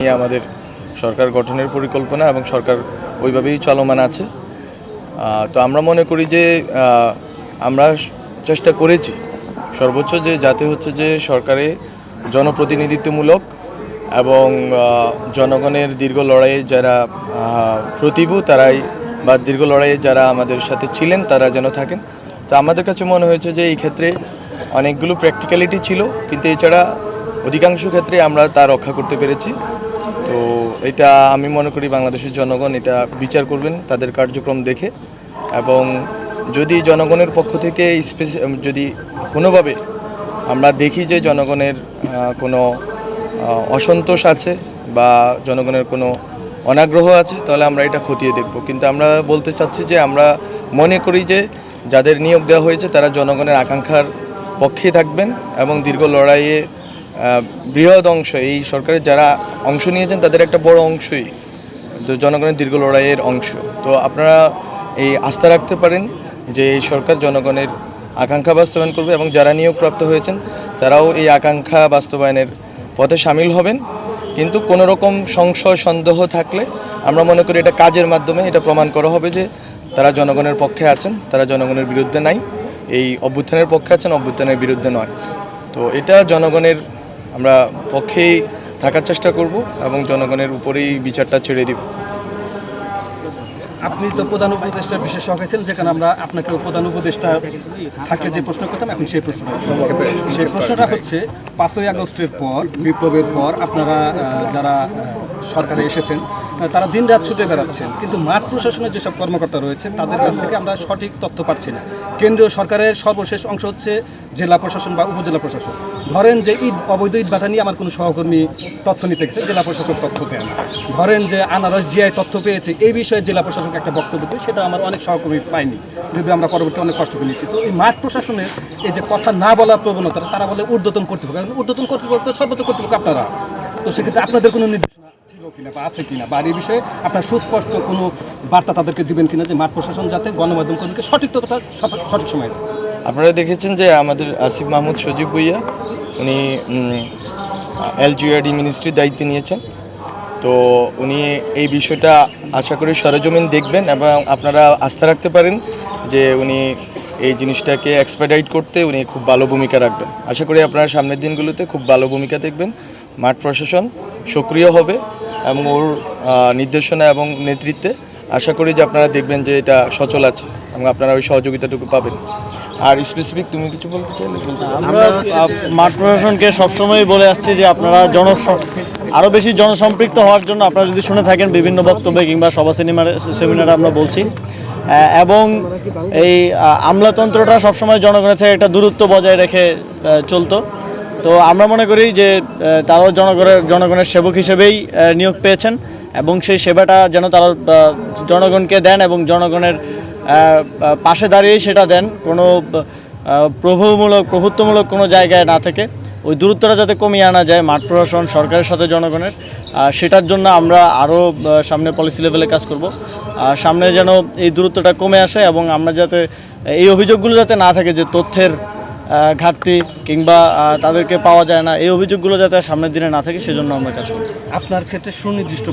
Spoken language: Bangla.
নিয়ে আমাদের সরকার গঠনের পরিকল্পনা এবং সরকার ওইভাবেই চলমান আছে। তো আমরা মনে করি যে আমরা চেষ্টা করেছি। সর্বোচ্চ যে যাতে হচ্ছে যে সরকারে জনপ্রতিনিধিত্বমূলক এবং জনগণের দীর্ঘ লড়াইয়ে যারা প্রতিভু তারাই বা দীর্ঘ লড়াইয়ে যারা আমাদের সাথে ছিলেন তারা যেন থাকেন। তো আমাদের কাছে মনে হয়েছে যে এই ক্ষেত্রে অনেকগুলো প্র্যাকটিক্যালিটি ছিল, কিন্তু এছাড়া অধিকাংশ ক্ষেত্রে আমরা তা রক্ষা করতে পেরেছি। তো এটা আমি মনে করি বাংলাদেশের জনগণ এটা বিচার করবেন, তাদের কার্যক্রম দেখে। এবং যদি জনগণের পক্ষ থেকে স্পেসি যদি কোনোভাবে আমরা দেখি যে জনগণের কোনো অসন্তোষ আছে বা জনগণের কোনো অনাগ্রহ আছে, তাহলে আমরা এটা খতিয়ে দেখব। কিন্তু আমরা বলতে চাচ্ছি যে আমরা মনে করি যে যাদের নিয়োগ দেওয়া হয়েছে, তারা জনগণের আকাঙ্ক্ষার পক্ষে থাকবেন এবং দীর্ঘ লড়াইয়ে বৃহৎ অংশ, এই সরকারের যারা অংশ নিয়েছেন, তাদের একটা বড় অংশই তো জনগণের দীর্ঘ লড়াইয়ের অংশ। তো আপনারা এই আস্থা রাখতে পারেন যে এই সরকার জনগণের আকাঙ্ক্ষা বাস্তবায়ন করবে এবং যারা নিয়োগপ্রাপ্ত হয়েছেন, তারাও এই আকাঙ্ক্ষা বাস্তবায়নের পথে সামিল হবেন। কিন্তু কোনো রকম সংশয়, সন্দেহ থাকলে আমরা মনে করি এটা কাজের মাধ্যমে এটা প্রমাণ করা হবে যে তারা জনগণের পক্ষে আছেন, তারা জনগণের বিরুদ্ধে নাই। এই অভ্যুত্থানের পক্ষে আছেন, অভ্যুত্থানের বিরুদ্ধে নয়। তো এটা জনগণের আমরা পক্ষেই থাকার চেষ্টা করব এবং জনগণের উপরেই বিচারটা ছেড়ে দিব। আপনি তো প্রধান উপদেষ্টা বিশেষ আছেন, যেখানে আমরা আপনাকে প্রধান উপদেষ্টা থাকলে যে প্রশ্ন করতাম, এখন সেই প্রশ্ন। সেই প্রশ্নটা হচ্ছে, পাঁচই আগস্টের পর, বিপ্লবের পর আপনারা যারা সরকারে এসেছেন তারা দিন রাত ছুটে বেড়াচ্ছেন। কিন্তু মাঠ প্রশাসনের যেসব কর্মকর্তা রয়েছে, তাদের কাছ থেকে আমরা সঠিক তথ্য পাচ্ছি না। কেন্দ্রীয় সরকারের সর্বশেষ অংশ হচ্ছে জেলা প্রশাসন বা উপজেলা প্রশাসন। ধরেন যে ইট, অবৈধ ইট বাধা নিয়ে আমার কোনো সহকর্মী তথ্য নিতে গেছে, জেলা প্রশাসক তথ্য দেন ধরেন যে আনারস জিআই তথ্য পেয়েছে, এই বিষয়ে জেলা প্রশাসক একটা বক্তব্য দেবে সেটা আমার অনেক সহকর্মী পাইনি যদি আমরা পরবর্তী অনেক কষ্ট করে নিচ্ছি তো এই মাঠ প্রশাসনের এই যে কথা না বলার প্রবণতা তারা বলে ঊর্ধ্বতন কর্তৃপক্ষ। ঊর্ধ্বতন কর্তৃপক্ষ তো সর্বোচ্চ কর্তৃপক্ষ আপনারা। তো সেক্ষেত্রে আপনাদের কোনো নির্দেশনা ছিল কিনা বা আছে কিনা বা এই বিষয়ে আপনার সুস্পষ্ট কোনো বার্তা তাদেরকে দিবেন কিনা যে মাঠ প্রশাসন যাতে গণমাধ্যম কর্মীকে সঠিক তথ্যটা সঠিক- সময় আপনারা দেখেছেন যে আমাদের আসিফ মাহমুদ সজীব ভুইয়া, উনি এলজিআরডি মিনিস্ট্রির দায়িত্ব নিয়েছেন। তো উনি এই বিষয়টা আশা করি সরেজমিন দেখবেন এবং আপনারা আস্থা রাখতে পারেন যে উনি এই জিনিসটাকে এক্সপেডাইট করতে উনি খুব ভালো ভূমিকা রাখবেন। আশা করি আপনারা সামনের দিনগুলোতে খুব ভালো ভূমিকা দেখবেন। মাঠ প্রশাসন সক্রিয় হবে। এবং ওর নির্দেশনা এবং নেতৃত্বে আশা করি যে আপনারা দেখবেন যে এটা সচল আছে এবং আপনারা ওই সহযোগিতাটুকু পাবেন। আর স্পেসিফিক তুমি কিছু বলতে চাইলে? আমরা মাঠ প্রশাসনকে সবসময় বলে আসছি যে আপনারা জন আরও বেশি জনসম্পৃক্ত হওয়ার জন্য আপনারা যদি শুনে থাকেন বিভিন্ন বক্তব্যে কিংবা সভা সিনেমার সেমিনারে আমরা বলছি। এবং এই আমলাতন্ত্রটা সবসময় জনগণের থেকে একটা দূরত্ব বজায় রেখে চলতো। তো আমরা মনে করি যে তারাও জনগণের জনগণের সেবক হিসেবেই নিয়োগ পেয়েছেন এবং সেই সেবাটা যেন তারা জনগণকে দেন এবং জনগণের পাশে দাঁড়িয়েই সেটা দেন, কোনো প্রভুমূলক প্রভুত্বমূলক কোনো জায়গায় না থেকে। ওই দূরত্বটা যাতে কমিয়ে আনা যায়, মাঠ প্রশাসন, সরকারের সাথে জনগণের সেটার জন্য আমরা আরও সামনে পলিসি লেভেলে কাজ করব। সামনে যেন এই দূরত্বটা কমে আসে এবং আমরা যাতে, এই অভিযোগগুলো যাতে না থাকে যে তথ্যের ঘাটতি কিংবা তাদেরকে পাওয়া যায় না। এই অভিযোগগুলো যাতে সামনের দিনে না থাকে, সেজন্য আমরা কাজ করি। আপনার ক্ষেত্রে সুনির্দিষ্ট